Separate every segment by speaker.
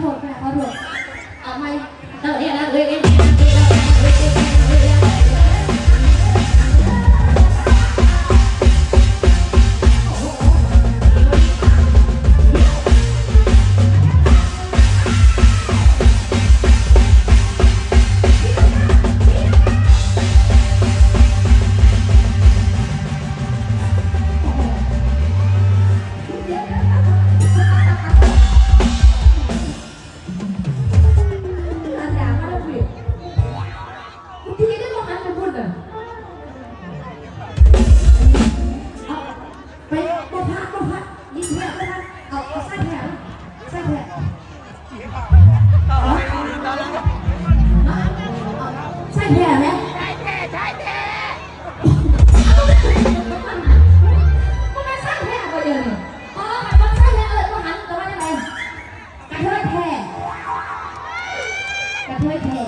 Speaker 1: โทษค่ะขอโทษเอาไม่เออเนี่ยนะเออเอ้ยอ แท้ไหมใช่แท้ใช่แท้ก็ไม่สร้แท้ก็เดียวนี่อ๋อองสร้าแท้เออต้หันตัวว่าจะไงกรเทยแท้กรเทยแท้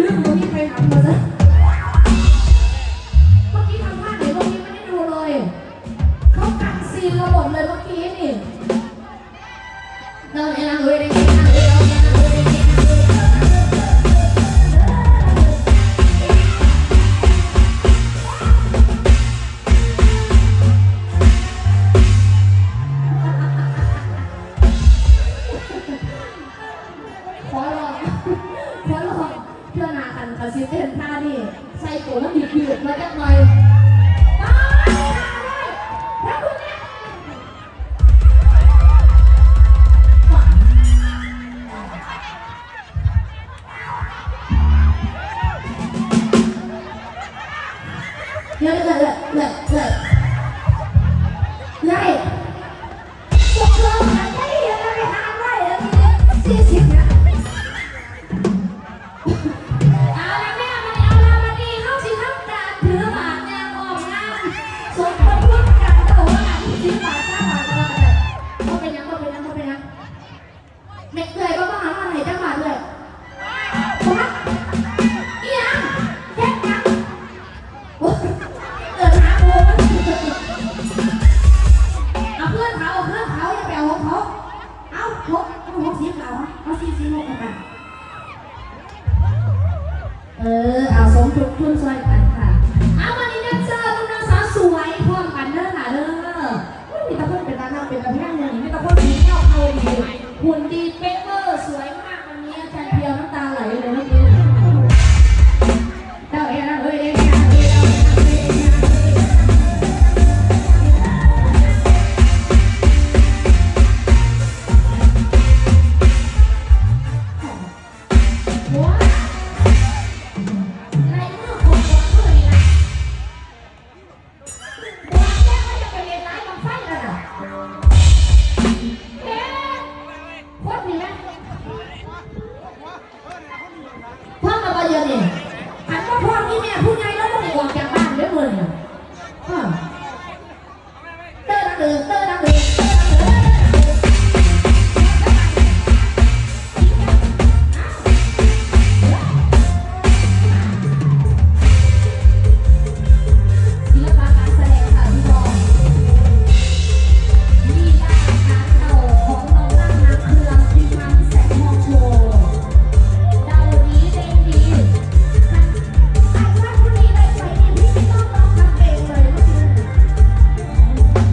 Speaker 1: ลืมว่ามีใครทำมาซะเมื่อกี้ทำท่าไหนเมื่อกี้ไม่ได้ดูเลยเขากัดซีนเราหมดเลยเมื่อกี้นี่เราเนี่ยนะเฮ้ยได้กินนะเฮ้ยเราเนี่ยนะเฮ้ย ลองขอลองเพื่อนาคันคาซิเต้นท่านี่ใส่ตัวแล้วหยืดๆมาจักหน่อยไปเลยแล้วเนี่ยวเดี๋ยวเลยเลยเลยเเด็กเลยก็ต้องหาว่าไหนจังหวัดเลยวัดอีหยังแค่ยังโอ้ยเกิดหาโอ้เอาเพื่อนเขาเอาเพื่อนเขาอย่าไปเอาของเขาเอาหกเอาหกสิบเอาเอาสีสิบหกกันเออเอาสมทุกทุนช่วยกันค่ะเอาวันนี้นักเจอลูกนางสาวสวยพร้อมกันเด้อค่ะเด้ออุ๊ยมีตะคนเป็นตาหน้าเป็นตาพี่นั่งอย่างนี้มีแตะคนสีเงาเอาดีหุ่นดีเป๊ะ คนนี้นะพ่อมาบปาเยอะนี่หันมาพ่อนี่แม่ผู้ใหญ่